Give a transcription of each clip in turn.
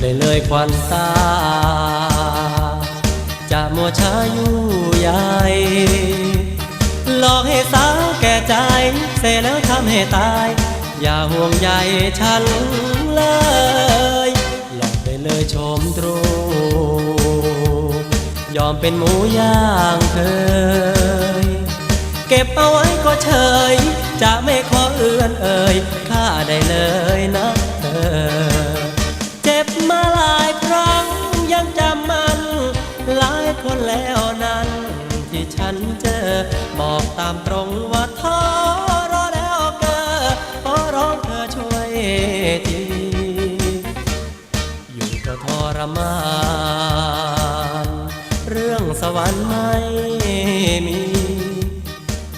ได้เลยควันตา จะมัวช้าอยู่ใหญ่หลอกให้สาวแก่ใจ เสร็จแล้วทำให้ตาย อย่าห่วงใยฉันเลย หลอกได้เลยชมตรูยอมเป็นหมูย่างเคย เก็บเอาไว้ก็เฉย จะไม่ขอเอื้อนเอ่ย มาหลายครั้งยังจำมัน หลายคนแล้วนั้น ที่ฉันเจอ บอกตามตรงว่าท้อรอแล้วเกิดขอร้องเธอช่วยที อยู่ก็ทรมาน เรื่องสวรรค์ไม่มี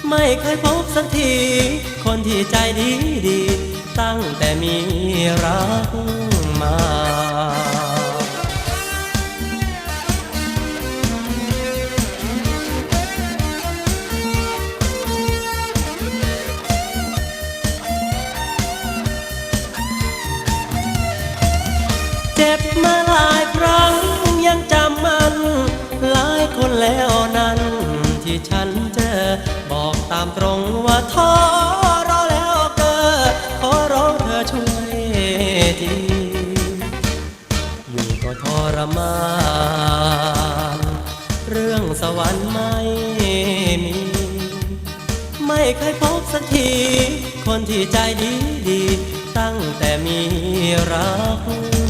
ไม่เคยพบสักที คนที่ใจดีดี ตั้งแต่มีรัก มาเจ็บมาหลายครั้งยังจำมัน หลายคนแล้วนั้น ที่ฉันเจอบอกตามตรง มานเรื่องสวรรค์ไม่มี ไม่เคยพบสักที คนที่ใจดีดี ตั้งแต่มีรัก